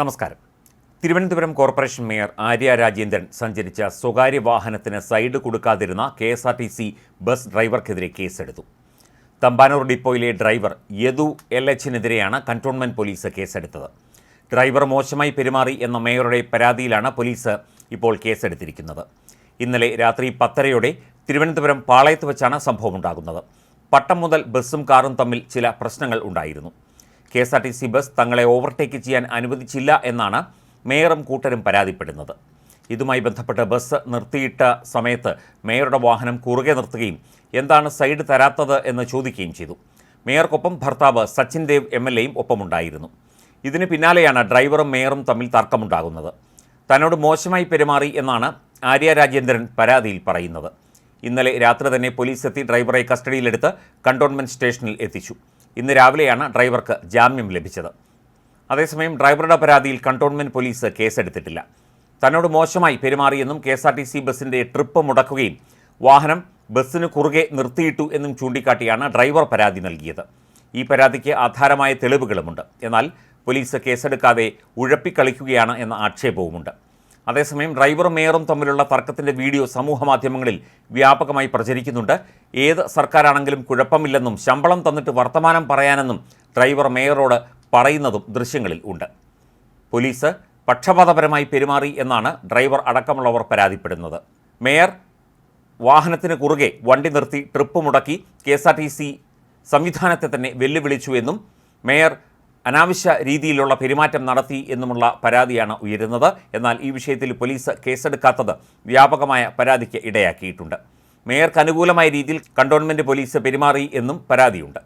നമസ്കാരം. Thiruvananthapuram corporation mayor Arya Rajendran സഞ്ചരിച്ച സ്വകാര്യ വാഹനത്തിന് side കൊടുക്കാതിരുന്ന K S R T C bus ഡ്രൈവർക്കെതിരെ കേസെടുത്തു. തമ്പാനൂർ ഡിപ്പോയിലെ ഡ്രൈവർ യദു എൽ എച്ചിനെതിരെയാണ് കൺടോൺമെന്റ് പോലീസ് കേസെടുത്തത്. ഡ്രൈവർ മോശമായി പെരുമാറി എന്ന മേയറുടെ പരാതിയിലാണ് പോലീസ് ഇപ്പോൾ കേസെടുത്തിരിക്കുന്നത്. ഇന്നലെ രാത്രി പത്തരയോടെ തിരുവനന്തപുരം പാളയത്ത് വെച്ചാണ് സംഭവമുണ്ടാകുന്നത്. പട്ടം മുതൽ ബസ്സും കാറും തമ്മിൽ ചില പ്രശ്നങ്ങൾ ഉണ്ടായിരുന്നു. K S R T C bus തങ്ങളെ ഓവർടേക്ക് ചെയ്യാൻ അനുവദിച്ചില്ല എന്നാണ് മേയറും കൂട്ടരും പരാതിപ്പെടുന്നത്. ഇതുമായി ബന്ധപ്പെട്ട് ബസ് നിർത്തിയിട്ട സമയത്ത് മേയറുടെ വാഹനം കുറുകെ നിർത്തുകയും എന്താണ് സൈഡ് തരാത്തത് എന്ന് ചോദിക്കുകയും ചെയ്തു. മേയർക്കൊപ്പം ഭർത്താവ് സച്ചിൻ ദേവ് എം എൽ എയും ഒപ്പമുണ്ടായിരുന്നു. ഇതിന് പിന്നാലെയാണ് ഡ്രൈവറും മേയറും തമ്മിൽ തർക്കമുണ്ടാകുന്നത്. തന്നോട് മോശമായി പെരുമാറി എന്നാണ് ആര്യ രാജേന്ദ്രൻ പരാതിയിൽ പറയുന്നത്. ഇന്നലെ രാത്രി തന്നെ പോലീസ് എത്തി ഡ്രൈവറെ കസ്റ്റഡിയിലെടുത്ത് കണ്ടോൺമെന്റ് സ്റ്റേഷനിൽ എത്തിച്ചു. ഇന്ന് രാവിലെയാണ് ഡ്രൈവർക്ക് ജാമ്യം ലഭിച്ചത്. അതേസമയം ഡ്രൈവറുടെ പരാതിയിൽ കണ്ടോൺമെന്റ് പോലീസ് കേസെടുത്തിട്ടില്ല. തന്നോട് മോശമായി പെരുമാറിയെന്നും K S R T C ബസ്സിന്റെ ട്രിപ്പ് മുടക്കുകയും വാഹനം ബസ്സിന് കുറുകെ നിർത്തിയിട്ടു എന്നും ചൂണ്ടിക്കാട്ടിയാണ് ഡ്രൈവർ പരാതി നൽകിയത്. ഈ പരാതിക്ക് ആധാരമായ തെളിവുകളുമുണ്ട്. എന്നാൽ പോലീസ് കേസെടുക്കാതെ ഉഴപ്പിക്കളിക്കുകയാണ് എന്ന ആക്ഷേപവുമുണ്ട്. അതേസമയം ഡ്രൈവറും മേയറും തമ്മിലുള്ള തർക്കത്തിന്റെ വീഡിയോ സമൂഹമാധ്യമങ്ങളിൽ വ്യാപകമായി പ്രചരിക്കുന്നുണ്ട്. ഏത് സർക്കാരാണെങ്കിലും കുഴപ്പമില്ലെന്നും ശമ്പളം തന്നിട്ട് വർത്തമാനം പറയാനെന്നും ഡ്രൈവർ മേയറോട് പറയുന്നതും ദൃശ്യങ്ങളിൽ ഉണ്ട്. പോലീസ് പക്ഷപാതപരമായി പെരുമാറി എന്നാണ് ഡ്രൈവർ അടക്കമുള്ളവർ പരാതിപ്പെടുന്നത്. മേയർ വാഹനത്തിന് കുറുകെ വണ്ടി നിർത്തി ട്രിപ്പ് മുടക്കി K S R T C സംവിധാനത്തെ തന്നെ വെല്ലുവിളിച്ചു എന്നും മേയർ അനാവശ്യ രീതിയിലുള്ള പെരുമാറ്റം നടത്തി എന്നുമുള്ള പരാതിയാണ് ഉയരുന്നത്. എന്നാൽ ഈ വിഷയത്തിൽ പോലീസ് കേസെടുക്കാത്തത് വ്യാപകമായ പരാതിക്ക് ഇടയാക്കിയിട്ടുണ്ട്. മേയർക്ക് അനുകൂലമായ രീതിയിൽ കണ്ടോൺമെന്റ് പോലീസ് പെരുമാറി എന്നും പരാതിയുണ്ട്.